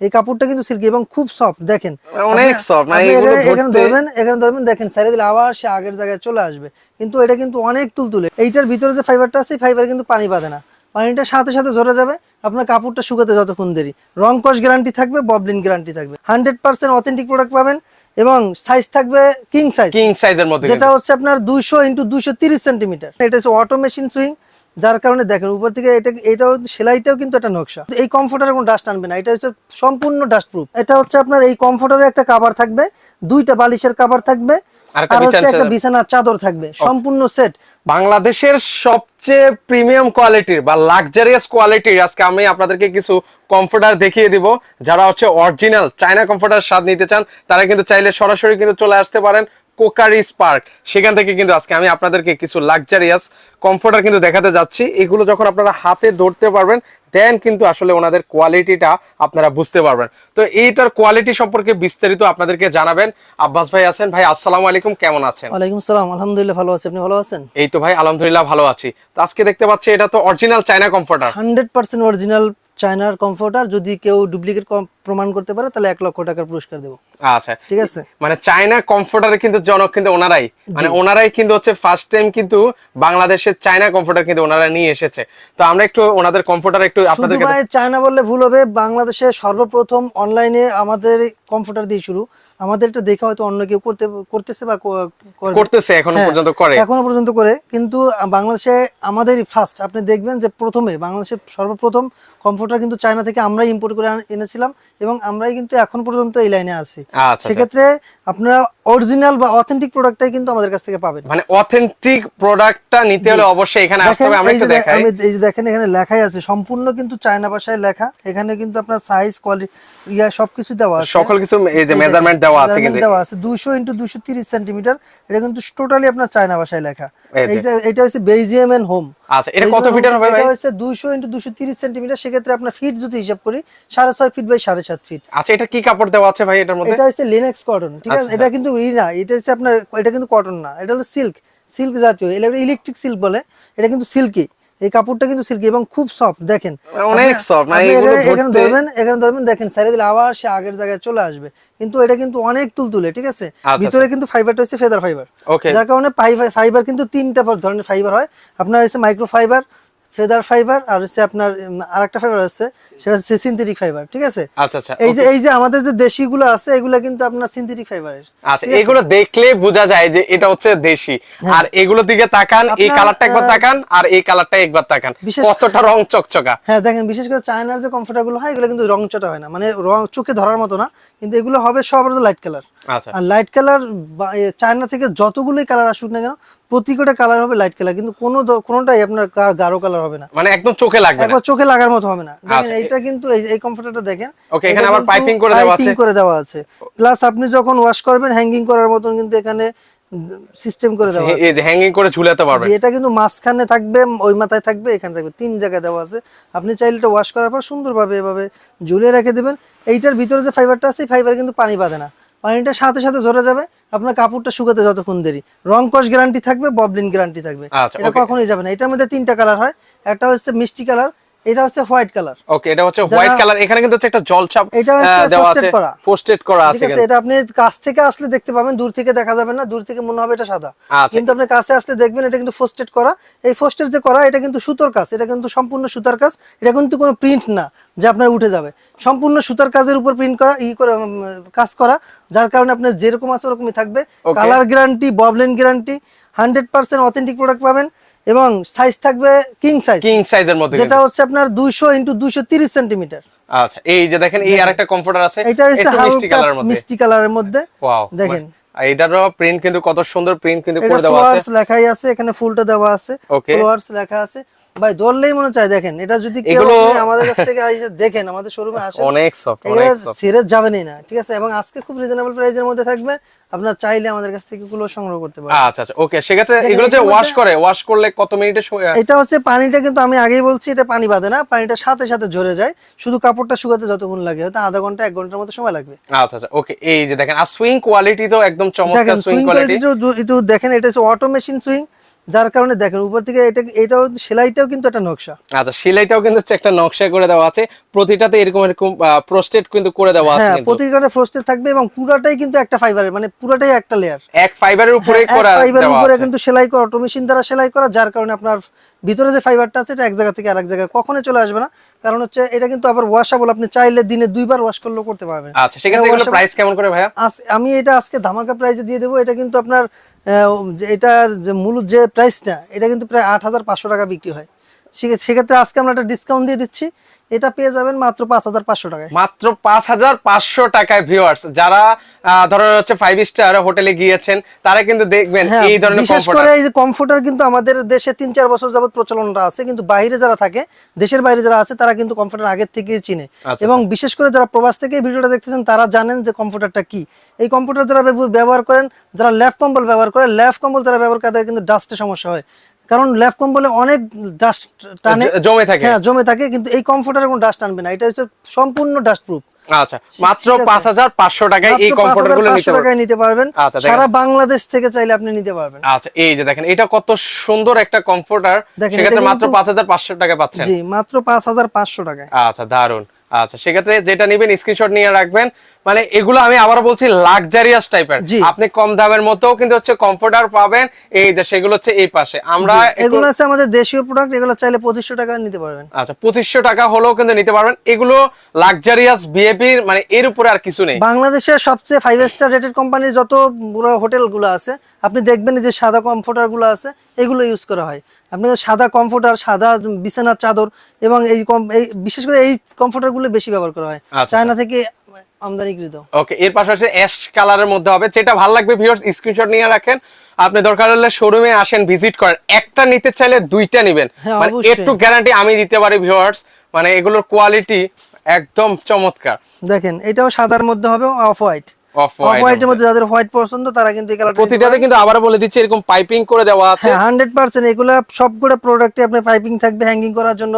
এই কাপড়টা কিন্তু সিল্কি এবং খুব সফট দেখেন। অনেক আপনি- soft, মানে এগুলো এখানে- এখানে ধরবেন এখানে ধরবেন দেখেন ছেড়ে দিলে আবার সে আগের জায়গায় চলে আসবে। কিন্তু এটা কিন্তু অনেক তুলতুলে। এইটার ভিতরে যে ফাইবারটা আছে ফাইবার কিন্তু পানি বাঁধে না। পানিটা সাথে সাথে ঝরে যাবে আপনার কাপড়টা শুকাতে যতক্ষণ দেরি। রং কস গ্যারান্টি থাকবে ববলিন গ্যারান্টি থাকবে। হান্ড্রেড পার্সেন্ট অথেন্টিক প্রোডাক্ট পাবেন এবং সাইজ থাকবে কিং সাইজ কিং সাইজের মধ্যে যেটা হচ্ছে আপনার দুইশো ইন্টু দুইশো তিরিশ সেন্টিমিটার এটা হচ্ছে অটো মেশিন সুইং যার কারণে দেখেন উপর থেকে এটা এটাও সেলাইটাও কিন্তু একটা নকশা। এই কমফোর্টারে কোনো ডাস্ট আনবে না এটা হচ্ছে সম্পূর্ণ ডাস্ট প্রুফ এটা হচ্ছে আপনার এই কমফোর্টারে একটা কাভার থাকবে দুইটা বালিশের কাভার থাকবে আর হচ্ছে একটা বিছানার চাদর থাকবে সম্পূর্ণ সেট বাংলাদেশের সবচেয়ে প্রিমিয়াম কোয়ালিটির বা লাক্সারিয়াস কোয়ালিটির আজকে আমি আপনাদেরকে কিছু কমফোর্টার দেখিয়ে দিব যারা হচ্ছে অরিজিনাল চায়না কমফোর্টার স্বাদ নিতে চান তারা কিন্তু চাইলে সরাসরি কিন্তু চলে আসতে পারেন। কোকারি স্পার্ক সেখান থেকে কিন্তু আজকে আমি আপনাদেরকে কিছু লাক্সারিয়াস কমফোর্টার কিন্তু দেখাতে যাচ্ছি। এগুলো যখন আপনারা হাতে ধরতে পারবেন দেন কিন্তু আসলে ওনাদের কোয়ালিটিটা আপনারা বুঝতে পারবেন। তো এইটার কোয়ালিটি সম্পর্কে বিস্তারিত আপনাদেরকে জানাবেন। আব্বাস ভাই আছেন। ভাই আসসালামু আলাইকুম। কেমন আছেন? ওয়ালাইকুম সালাম আলহামদুলিল্লাহ ভালো আছি। আপনি ভালো আছেন? এই তো ভাই আলহামদুলিল্লাহ ভালো আছি। তো আজকে দেখতে পাচ্ছি এটা তো original China comforter hundred percent original চায়নার কমফোর্টার যদি কেউ ডুপ্লিকেট প্রমাণ করতে পারে তাহলে এক লক্ষ টাকার পুরস্কার দেবো। আচ্ছা। ঠিক আছে? মানে চায়না কমফোর্টারে কিন্তু জনক কিন্তু ওনারাই। মানে ওনারাই কিন্তু হচ্ছে ফার্স্ট টাইম কিন্তু বাংলাদেশের চায়না কমফোর্টার কিন্তু ওনারা নিয়ে এসেছে। তো আমরা একটু ওনাদের কমফোর্টার একটু আপনাদের চায়না বললে ভুল হবে। বাংলাদেশে সর্বপ্রথম অনলাইনে আমাদের কম্পিউটার দিয়ে শুরু। আমাদের এটা দেখে হয়তো অন্য কেউ করতে করতেছে বা করতেছে এখনও হ্যাঁ, পর্যন্ত করে। এখনও পর্যন্ত করে। কিন্তু বাংলাদেশে আমাদেরই ফার্স্ট আপনি দেখবেন যে প্রথমে বাংলাদেশের সর্বপ্রথম কম্পিউটার কিন্তু চায়না থেকে আমরাই ইম্পোর্ট করে এনেছিলাম এবং আমরাই কিন্তু এখন পর্যন্ত এই লাইনে আছি। আচ্ছা আচ্ছা। সেক্ষেত্রে আপনারা অরিজিনাল বা অথেন্টিক প্রোডাক্টটাই কিন্তু আমাদের কাছ থেকে পাবেন। মানে অথেন্টিক প্রোডাক্টটা নিতে হলে অবশ্যই এখানে আসতে হবে। আমরা একটু দেখাই। আমি এই যে দেখেন এখানে লেখাই আছে। সম্পূর্ণ কিন্তু চায়না ভাষায় লেখা। এখানে কিন্তু আপনার সাইজ কোয়ালিটি ইয়া সবকিছু দেওয়া আছে। সকল কিছু এই যে মেজারমেন্ট দেওয়া আছে কিন্তু। দেওয়া আছে। 200 ইনটু 230 সেন্টিমিটার এটা কিন্তু টোটালি আপনার চায়না ভাষায় লেখা। এটা হচ্ছে বেলজিয়াম এন্ড হোম আচ্ছা এটা কত ফিটের হবে এটা হচ্ছে 200 ইনটু 230 সেন্টিমিটার সেক্ষেত্রে আপনার ফিট যদি হিসাব করি 6.5 ফিট বাই 7.5 ফিট আচ্ছা এটা কি কাপড় দেওয়া আছে ভাই এটার মধ্যে? এটা হচ্ছে লিনেক্স কটন ঠিক আছে? আচ্ছা। এটা কিন্তু ই না এটা হচ্ছে আপনার এটা কিন্তু কটন না। এটা হলো সিল্ক সিল্ক জাতীয়। ইলেকট্রিক সিল্ক বলে। এটা কিন্তু সিল্কি এই কাপড়টা কিন্তু সিল্কি এবং খুব সফট দেখেন। অনেক সফট মানে এগুলো এখানে- ধরবেন এখানে ধরবেন দেখেন ছেড়ে দিলে আবার সে আগের জায়গায় চলে আসবে। কিন্তু এটা কিন্তু অনেক তুলতুলে ঠিক আছে? আচ্ছা, ভিতরে কিন্তু ফাইবারটা হচ্ছে ফেদার ফাইবার. যার কারণে ফাইবার কিন্তু তিনটা ধরনের ফাইবার হয়। আপনার হচ্ছে মাইক্রো ফাইবার ফেদার ফাইবার আর হচ্ছে আপনার আর একটা ফাইবার আছে সেটা হচ্ছে সিনথেটিক ফাইবার ঠিক আছে? আচ্ছা আচ্ছা এই যে এই যে আমাদের যে দেশিগুলো আছে এগুলো কিন্তু আপনার সিনথেটিক ফাইবারের আচ্ছা এগুলো দেখলে বোঝা যায় যে এটা হচ্ছে দেশি। আর এগুলো দিকে তাকান এই কালারটা একবার তাকান আর এই কালারটা একবার তাকান। কতটা রং চকচকা। হ্যাঁ দেখেন বিশেষ করে চায়নার যে কমফোর্টারগুলো হয় এগুলো কিন্তু রং চটা হয় না। মানে রং চোখে ধরার মতো না কিন্তু এগুলো হবে সব লাইট কালার আর লাইট কালার চায়না থেকে যতগুলোই কালার আসুক না কেন প্রতিটা কালার হবে লাইট কালার কিন্তু কোনো কোনোটাই আপনার গাঢ় কালার হবে না। মানে একদম চোখে লাগবে একবার চোখে লাগার মতো হবে না। দেখেন আচ্ছা, এইটা কিন্তু এই কমফোর্টারটা দেখেন। Okay, এখানে আবার piping করে দেওয়া আছে। পাইপিং করে দেওয়া আছে। প্লাস আপনি যখন ওয়াশ করবেন হ্যাঙ্গিং করার মতন কিন্তু এখানে সিস্টেম করে দেওয়া আছে। এই যে হ্যাঙ্গিং করে ঝুলাতে পারবেন। এটা কিন্তু মাঝখানে থাকবে ওই মাথায় থাকবে এখানে থাকবে তিন জায়গায় দেওয়া আছে। আপনি চাইলে এটা ওয়াশ করার পর সুন্দরভাবে এভাবে ঝুলিয়ে রেখে দেবেন। এইটার ভিতরে যে ফাইবারটা আছে ফাইবার কিন্তু পানি বাঁধে না। পানিটা সাথে সাথে ঝরে যাবে আপনার কাপড়টা শুকাতে যতক্ষণ দেরি। রং কস গ্যারান্টি থাকবে ববলিন গ্যারান্টি থাকবে। আচ্ছা, এটা কখনোই যাবে না। এটার মধ্যে তিনটা কালার হয়। একটা হচ্ছে মিষ্টি কালার এটা হচ্ছে হোয়াইট কালার। ওকে এটা হচ্ছে হোয়াইট কালার। এখানে কিন্তু একটা জলছাপ এটা হচ্ছে আছে। করা। পোস্টেড করা আছে আছে এটা আপনি কাছ থেকে আসলে দেখতে পাবেন দূর থেকে দেখা যাবে না দূর থেকে মনে হবে এটা সাদা। আচ্ছা। কিন্তু আপনি কাছে আসলে দেখবেন এটা কিন্তু ফোস্টেড করা। এই ফোস্টেড যে করা এটা কিন্তু সুতোর কাজ এটা কিন্তু সম্পূর্ণ সুতার কাজ। এটা কিন্তু কোনো প্রিন্ট না যে আপনার উঠে যাবে। সম্পূর্ণ সুতার কাজের উপর প্রিন্ট করা ই করে কাজ করা। যার কারণে আপনার যেরকম আছে ওরকমই থাকবে। Colour guarantee ববলেন guarantee hundred percent authentic product পাবেন। এবং সাইজ থাকবে কিং সাইজ কিং সাইজের মধ্যে যেটা হচ্ছে আপনার দুইশো ইন্টু দুইশো তিরিশ সেন্টিমিটার আচ্ছা এই যে দেখেন এই আরেকটা কমফোর্টার আছে এটা মিষ্টি কালার কালারের মধ্যে। মিষ্টি কালারের মধ্যে। ওয়াও দেখেন। এটারও প্রিন্ট কিন্তু কত সুন্দর প্রিন্ট কিন্তু করে দেওয়া আছে। লেখাই আছে এখানে ফুলটা দেওয়া আছে। ফ্লাওয়ার্স লেখা আছে। ভাই ধরলেই মনে চায় দেখেন এটা যদি কেউ আমাদের কাছ থেকে দেখেন আমাদের শোরুমে আসেন অনেক সফট অনেক সফট সিরিয়াস যাবেনই না ঠিক আছে? এবং আজকে খুব রিজনেবল প্রাইসের মধ্যে থাকবে আপনার চাইলে আমাদের কাছ থেকে এগুলো সংগ্রহ করতে পারেন। আচ্ছা আচ্ছা ওকে সেক্ষেত্রে এগুলো যে ওয়াশ করে ওয়াশ করলে কত মিনিটে এটা হচ্ছে পানিটা কিন্তু আমি আগেই বলছি এটা পানি বাঁধে না পানিটা সাথে সাথে ঝরে যায় শুধু কাপড়টা শুকাতে যতক্ষণ লাগে হয়তো আধা ঘণ্টা এক ঘণ্টার মতো সময় লাগবে। আচ্ছা আচ্ছা ওকে এই যে দেখেন আর সুইং কোয়ালিটি তো একদম চমৎকার সুইং কোয়ালিটি একটু দেখেন এটা হচ্ছে অটো মেশিন সুইং যার কারণে দেখেন উপর থেকে এটা এটাও সেলাইটাও কিন্তু একটা নকশা। আচ্ছা সেলাইটাও কিন্তু একটা নকশা করে দেওয়া আছে। প্রতিটাতে এরকম এরকম প্রস্টেট কিন্তু করে দেওয়া আছে হ্যাঁ প্রতিটাতে প্রোস্টেড থাকবে এবং পুরোটাই কিন্তু একটা ফাইবারের মানে পুরোটাই একটা লেয়ার এক ফাইবারের উপরে করা ফাইবারের উপরে কিন্তু সেলাই করা অটোমেশিন দ্বারা সেলাই করা যার কারণে আপনার ভিতরে যে ফাইবারটা আছে এটা এক জায়গা থেকে আরেক জায়গায় কখনোই চলে আসবে না। কারণ হচ্ছে এটা কিন্তু আবার ওয়াশেবল আপনি চাইলে দিনে দুইবার ওয়াশ করলেও করতে পারবেন। আচ্ছা সেক্ষেত্রে এগুলো প্রাইস কেমন করে ভাইয়া? আমি এটা আজকে ধামাকা প্রাইসে দিয়ে দেবো। এটা কিন্তু আপনার এটা যে মূল যে প্রাইসটা এটা কিন্তু প্রায় আট হাজার পাঁচশো টাকা বিক্রি হয়। সেক্ষেত্রে আজকে আমরা একটা ডিসকাউন্ট দিয়ে দিচ্ছি। এটা পেয়ে যাবেন মাত্র পাঁচ হাজার পাঁচশো টাকায়। মাত্র পাঁচ হাজার পাঁচশো টাকায় ভিউয়ার্স যারা ধরেন হচ্ছে ফাইভ স্টার হোটেলে গিয়েছেন তারা কিন্তু দেখবেন হ্যাঁ এই ধরনের বিশেষ কমফোর্টার করে এই যে কমফোর্টার কিন্তু আমাদের দেশে তিন চার বছর যাবত প্রচলনটা আছে কিন্তু বাইরে যারা থাকে দেশের বাইরে যারা আছে তারা কিন্তু কমফোর্টার আগের থেকেই চিনে। আচ্ছা, এবং বিশেষ করে যারা প্রবাস থেকে ভিডিওটা দেখতেছেন তারা জানেন যে কমফোর্টারটা কি। এই কম্পিউটার যারা ব্যবহার করেন যারা ল্যাপ কম্বল ব্যবহার করে ল্যাপ কম্বল যারা ব্যবহার করে তাদের কিন্তু ডাস্টের সমস্যা হয়। কারণ ল্যাপ কম্বলে অনেক ডাস্ট টানে। জমে থাকে। হ্যাঁ জমে থাকে কিন্তু এই কমফোর্টারে কোনো ডাস্ট টানবে না। এটা হচ্ছে সম্পূর্ণ ডাস্ট প্রুফ আচ্ছা মাত্র ঠিক আছে। পাঁচ হাজার পাঁচশো টাকায় এই মাত্র কমফোর্টারগুলো নিতে পারবেন। নিতে পারবেন। আচ্ছা, সারা বাংলাদেশ থেকে চাইলে আপনি নিতে পারবেন। আচ্ছা এই যে দেখেন এটা কত সুন্দর একটা কমফোর্টার সেক্ষেত্রে মাত্র কিন্তু- পাঁচ হাজার পাঁচশো টাকা পাচ্ছেন। জি মাত্র পাঁচ হাজার পাঁচশো টাকায়। আচ্ছা দারুণ আচ্ছা সেক্ষেত্রে যেটা নেবেন স্ক্রিনশট নিয়ে রাখবেন। মানে এগুলো আমি আবারও বলছি লাক্সারিয়াস টাইপের আপনি কম দামের মতো কিন্তু হচ্ছে কমফোর্টার পাবেন। এই যে সেগুলো হচ্ছে এই পাশে। আমরা এগুলো আছে আমাদের দেশীয় প্রোডাক্ট এগুলো চাইলে পঁচিশশো টাকা নিতে পারবেন। আচ্ছা পঁচিশশো টাকা হলেও কিন্তু নিতে পারবেন। এগুলো লাক্সারিয়াস বিএপির মানে এর উপরে আর কিছু নেই। বাংলাদেশের সবচেয়ে ফাইভ স্টার রেটেড কোম্পানির যত হোটেলগুলো আছে আপনি দেখবেন যে সাদা কমফোর্টারগুলো আছে এগুলো ইউজ করা হয়। আপনি সাদা কমফোর্টার সাদা বিছানার চাদর এবং এই বিশেষ করে এই কমফোর্টারগুলো বেশি ব্যবহার করা হয়। আচ্ছা, চায়না থেকে আমদানিকৃত। ওকে এর পাশাপাশি অ্যাশ কালারের মধ্যে হবে যেটা ভালো লাগবে ভিউয়ার্স স্ক্রিনশট নিয়ে রাখেন। আপনি দরকার হলে শোরুমে আসেন ভিজিট করেন। একটা নিতে চাইলে দুইটা নেবেন। মানে একটু গ্যারান্টি আমি দিতে পারি ভিউয়ার্স মানে এগুলোর কোয়ালিটি একদম চমৎকার। দেখেন এটাও সাদার মধ্যে হবে অফ হোয়াইট অফ অফ হোয়াইটের মধ্যে যাদের হোয়াইট পছন্দ তারা কিন্তু এই কালারটা প্রতিটাতে কিন্তু আবার বলে দিচ্ছি এরকম পাইপিং করে দেওয়া আছে। হান্ড্রেড পার্সেন্ট এগুলো সবগুলো প্রোডাক্টে আপনার পাইপিং থাকবে হ্যাঙ্গিং করার জন্য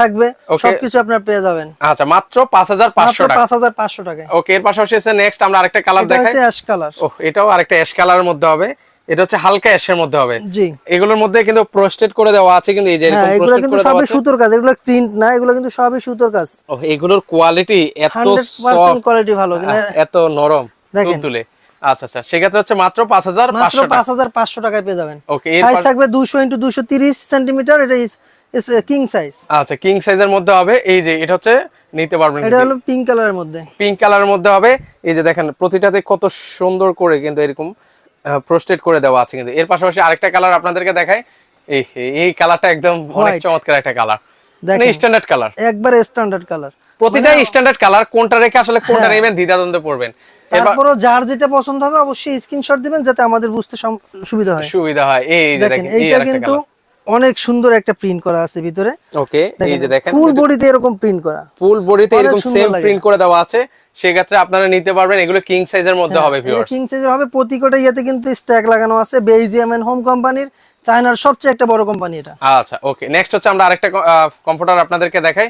থাকবে। সবকিছু আপনার পেয়ে যাবেন। আচ্ছা মাত্র পাঁচ হাজার পাঁচশো টাকা। পাঁচ হাজার পাঁচশো টাকায়। ওকে এর পাশাপাশি আছে নেক্সট আমরা আরেকটা কালার দেখাই হচ্ছে অ্যাশ কালার ও এটাও আরেকটা অ্যাশ কালারের মধ্যে হবে। এটা হচ্ছে হালকা অ্যাশের মধ্যে হবে। জি। এগুলোর মধ্যে কিন্তু প্রোস্টেড করে দেওয়া আছে কিন্তু এই যে এরকম হ্যাঁ প্রোস্টেড কিন্তু করে দেওয়া সবই আছে। সুতোর কাজ। এগুলো প্রিন্ট না এগুলো কিন্তু সবই সুতোর কাজ। ও এগুলোর কোয়ালিটি এত সফট কোয়ালিটি ভালো কিন্তু এত নরম। দেখেন। তুলে। আচ্ছা আচ্ছা। সেক্ষেত্রে হচ্ছে মাত্র পাঁচ হাজার মাত্র পাঁচ হাজার পাঁচশো টাকায় পেয়ে যাবেন। ওকে সাইজ থাকবে দুশো ইন্টু দুশো তিরিশ সেন্টিমিটার এটা কিং সাইজ আচ্ছা কিং সাইজের মধ্যে হবে এই যে এটা হচ্ছে নিতে পারবেন এটা হলো পিঙ্ক কালারের মধ্যে। পিঙ্ক কালারের মধ্যে হবে এই যে দেখেন প্রতিটাতে কত সুন্দর করে কিন্তু এরকম প্রোস্টেড করে দেওয়া আছে কিন্তু। এর পাশাপাশি আরেকটা কালার আপনাদেরকে দেখাই। এই এই কালারটা একদম অনেক চমৎকার একটা কালার দেখেন। মানে স্ট্যান্ডার্ড কালার একবারে স্ট্যান্ডার্ড কালার প্রতিটাই স্ট্যান্ডার্ড কালার কোনটা রেখে আসলে কোনটা হ্যাঁ। নেবেন দ্বিধাদ্বন্দ্বে পড়বেন। এবার তারপরও যার যেটা পছন্দ হবে অবশ্যই স্ক্রিনশট দিবেন যাতে আমাদের বুঝতে সুবিধা হয়। সুবিধা হয়। এই দেখেন এইটা কিন্তু অনেক সুন্দর একটা প্রিন্ট করা আছে ভিতরে। ওকে এই যে দেখেন ফুল বডিতে এরকম প্রিন্ট করা। ফুল বডিতে এরকম সেম প্রিন্ট করে দেওয়া আছে। সেক্ষেত্রে আপনারা নিতে পারবেন এগুলো কিং সাইজের মধ্যে হবে ভিউয়ার্স কিং সাইজের হবে। প্রতিকটা ইয়েতে কিন্তু স্ট্যাক লাগানো আছে। বেলজিয়াম এন্ড হোম কোম্পানির চায়নার সবচেয়ে একটা বড় কোম্পানি এটা। আচ্ছা ওকে নেক্সট হচ্ছে আমরা আরেকটা কম্পিউটার আপনাদেরকে দেখাই।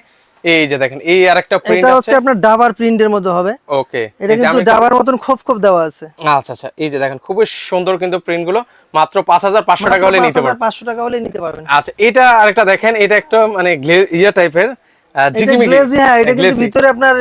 এই যে দেখেন এই আরেকটা প্রিন্ট এটা হচ্ছে আপনার ডাবার প্রিন্টের মধ্যে হবে। ওকে এটা কিন্তু ডাবার মতন খোপ খোপ দেওয়া আছে। আচ্ছা আচ্ছা এই যে দেখেন খুবই সুন্দর কিন্তু প্রিন্টগুলো। মাত্র পাঁচ হাজার পাঁচশো টাকা হলে নিতে পারবেন। পাঁচশো টাকা হলে নিতে পারবেন। আচ্ছা এটা আরেকটা দেখেন এটা একটা মানে ইয়া টাইপের হ্যাঁ ভিতরে আপনার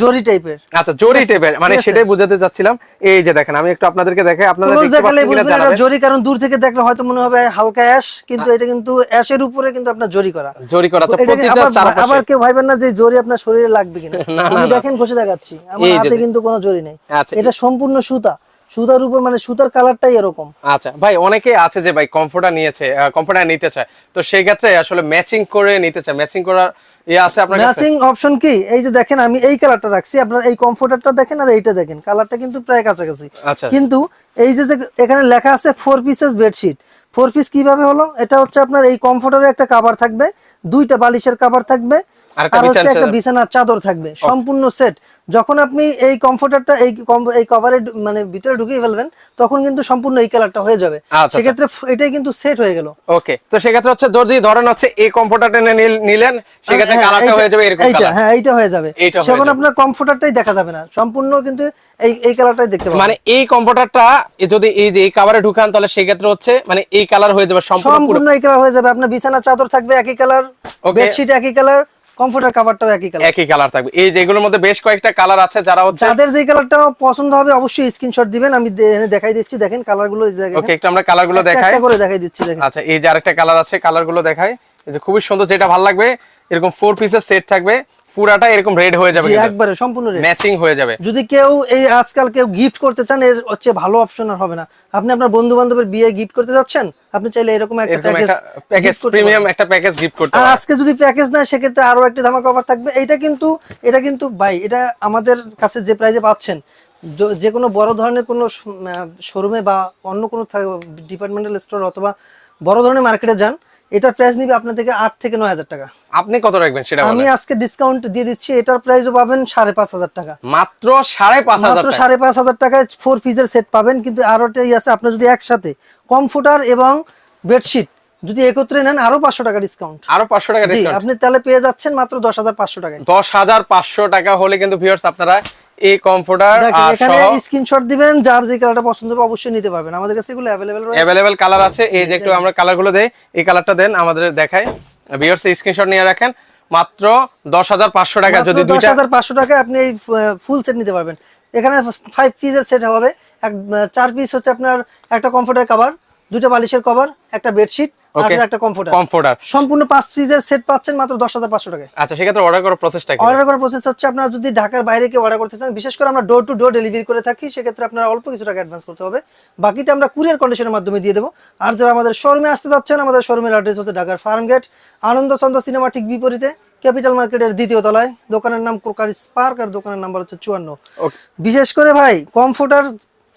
জরি টাইপের। আচ্ছা জরি টাইপের মানে সেটাই বোঝাতে চাচ্ছিলাম। এই যে দেখেন আমি একটু আপনাদেরকে দেখাই আপনারা দেখতে পাচ্ছেন জরি কারণ দূর থেকে দেখলে হয়তো মনে হবে হালকা অ্যাশ কিন্তু এটা কিন্তু অ্যাশের উপরে কিন্তু আপনার জরি করা। জরি করা আছে প্রতিটা চারপাশে। আবার কেউ ভাইবেন না যে জরি আপনার শরীরে লাগবে কিনা। আমি দেখেন ঘষে দেখাচ্ছি। আমার হাতে কিন্তু কোনো জরি নেই। আচ্ছা, এটা সম্পূর্ণ সুতা। সুতার উপর মানে সুতার কালারটাই এরকম। আচ্ছা ভাই অনেকে আছে যে ভাই কমফোর্টার নিয়েছে কমফোর্টার নিতে চায়। তো সেই ক্ষেত্রে আসলে ম্যাচিং করে নিতে চায়। ম্যাচিং করার ইয়ে আছে আপনার ম্যাচিং অপশন কি? এই যে দেখেন আমি এই কালারটা রাখছি আপনার এই কমফোর্টারটা দেখেন আর এইটা দেখেন। কালারটা কিন্তু প্রায় কাছাকাছি। আচ্ছা কিন্তু এই যে যে এখানে লেখা আছে four pieces bedsheet four piece কীভাবে হলো? এটা হচ্ছে আপনার এই কমফোর্টারে একটা কাভার থাকবে দুইটা বালিশের কাভার থাকবে আর হচ্ছে একটা বিছানার চাদর থাকবে। সম্পূর্ণ সেট যখন আপনি এই কমফোর্টারটা এই এই কভারের মানে ভিতরে ঢুকিয়ে ফেলবেন তখন কিন্তু সম্পূর্ণ এই কালারটা হয়ে যাবে। আচ্ছা। সেক্ষেত্রে এটাই কিন্তু সেট হয়ে গেল। ওকে তো সেক্ষেত্রে হচ্ছে যদি ধরেন হচ্ছে এই কমফোর্টারটা নিলেন সেক্ষেত্রে হ্যাঁ, কালারটা হয়ে যাবে এরকম কালার হ্যাঁ এইটা হয়ে যাবে। সেখন আপনার কমফোর্টারটাই দেখা যাবে না। সম্পূর্ণ কিন্তু এই এই কালারটাই দেখতে পাবেন। মানে এই কমফোর্টারটা যদি এই যে এই কাভারে ঢুকান তাহলে সেক্ষেত্রে হচ্ছে মানে এই কালার হয়ে যাবে সম্পূর্ণ এই কালার হয়ে যাবে। আপনার বিছানার চাদর থাকবে একই কালার বেডশিট একই কালার কমফোর্টার কভারটাও একই কালার একই কালার থাকবে। এই যেগুলোর মধ্যে বেশ কয়েকটা কালার আছে যারা হচ্ছে যাদের যে কালারটা পছন্দ হবে অবশ্যই স্ক্রিনশট দিবেন আমি দেখাই দিচ্ছি। দেখেন কালারগুলো এই জায়গায় ওকে একটু আমরা কালারগুলো দেখাই একটা করে দেখাই দিচ্ছি দেখেন। আচ্ছা এই যে আরেকটা কালার আছে কালারগুলো দেখাই। এই যে খুবই সুন্দর যেটা ভালো লাগবে এরকম ফোর পিসের সেট থাকবে পুরাটা এরকম রেড হয়ে যাবে একবারে সম্পূর্ণ ম্যাচিং হয়ে যাবে। যদি কেউ এই আজকাল কেউ গিফট করতে চান এর হচ্ছে ভালো অপশন আর হবে না। আপনি আপনার বন্ধু বান্ধবের বিয়ে গিফট করতে যাচ্ছেন আপনি চাইলে এরকম একটা প্যাকেজ প্যাকেজ প্রিমিয়াম একটা প্যাকেজ গিফট করতে আর আজকে যদি প্যাকেজ না সেক্ষেত্রে আরও একটা ধামাকা অফার থাকবে। এটা কিন্তু এটা কিন্তু ভাই এটা আমাদের কাছে যে প্রাইজে পাচ্ছেন যে কোনো বড় ধরনের কোনো শোরুমে বা অন্য কোনো ডিপার্টমেন্টাল স্টোর অথবা বড় ধরনের মার্কেটে যান এটার প্রাইস নিবে আপনার থেকে আট থেকে নয় হাজার টাকা। আপনি কত রাখবেন সেটা আমি আজকে ডিসকাউন্ট দিয়ে দিচ্ছি এটার প্রাইসও পাবেন সাড়ে পাঁচ হাজার টাকা। মাত্র সাড়ে পাঁচ হাজার মাত্র সাড়ে পাঁচ হাজার টাকায় ফোর পিসের সেট পাবেন কিন্তু আরোটাই আছে আপনি যদি একসাথে কমফোর্টার এবং বেডশিট যদি একত্রে নেন আরও পাঁচশো টাকা ডিসকাউন্ট আরও পাঁচশো টাকা আপনি তাহলে পেয়ে যাচ্ছেন মাত্র দশ হাজার পাঁচশো টাকায়। দশ হাজার পাঁচশো টাকা হলে কিন্তু ভিউয়ার্স আপনারা এই কমফোর্টার আর এখানে স্ক্রিনশট দিবেন যার যে কালারটা পছন্দ হবে অবশ্যই নিতে পারবেন। আমাদের কাছে এগুলো অ্যাভেলেবেল রয়েছে। অ্যাভেলেবেল কালার আছে। এই যে একটু আমরা কালারগুলো দেই এই কালারটা দেন আমাদের দেখায় ভিউয়ার্স স্ক্রিনশট নিয়ে রাখেন। মাত্র দশ হাজার পাঁচশো টাকা যদি দুইটা হাজার পাঁচশো টাকায় আপনি এই ফুল সেট নিতে পারবেন। এখানে ফাইভ পিসের সেট হবে। এক চার পিস হচ্ছে আপনার একটা কমফোর্টার কভার দুটো বালিশের কভার একটা বেডশিট. একটা কমফোর্টার কমফোর্টার সম্পূর্ণ পাঁচ পিসের সেট পাচ্ছেন মাত্র দশ হাজার পাঁচশো টাকায়। আচ্ছা সেক্ষেত্রে অর্ডার করার প্রসেসটা অর্ডার করার প্রসেস হচ্ছে আপনারা যদি ঢাকার বাইরে কেউ অর্ডার করতে চান বিশেষ করে আমরা ডোর টু ডোর ডেলিভারি করে থাকি সেক্ষেত্রে আপনারা অল্প কিছু টাকা অ্যাডভান্স করতে হবে। বাকিটা আমরা কুরিয়ার কন্ডিশনের মাধ্যমে দিয়ে দেবো। আর যারা আমাদের শোরুমে আসতে যাচ্ছেন আমাদের শোরুমের অ্যাড্রেস হচ্ছে ঢাকার ফার্ম গেট আনন্দ চন্দ্র সিনেমা ঠিক বিপরীতে ক্যাপিটাল মার্কেটের দ্বিতীয় তলায়। দোকানের নাম ক্রোকারি স্পার্ক আর দোকানের নাম্বার হচ্ছে চুয়ান্ন। বিশেষ করে ভাই কমফোর্টার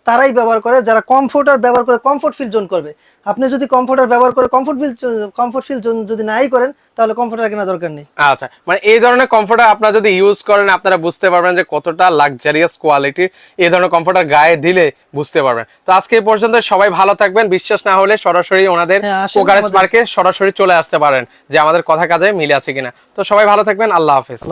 তারাই ব্যবহার করে যারা কমফোর্টার ব্যবহার করে কমফোর্ট ফিল জোন করবে। আপনি যদি কমফোর্টার ব্যবহার করে comfort feel comfort feel zone যদি নাই করেন তাহলে কমফোর্টার কেনা দরকার নেই। আচ্ছা মানে এই ধরনের কমফোর্টার আপনারা যদি ইউজ করেন আপনারা বুঝতে পারবেন যে কতটা লাক্সারিয়াস কোয়ালিটির এই ধরনের কমফোর্টার গায়ে দিলে বুঝতে পারবেন। তো আজকে এই পর্যন্ত সবাই ভালো থাকবেন। বিশ্বাস না হলে সরাসরি ওনাদের হ্যাঁ, আসেন পার্কে সরাসরি চলে আসতে পারেন যে আমাদের কথা কাজে মিলে আছে কিনা। তো সবাই ভালো থাকবেন। আল্লাহ হাফেজ।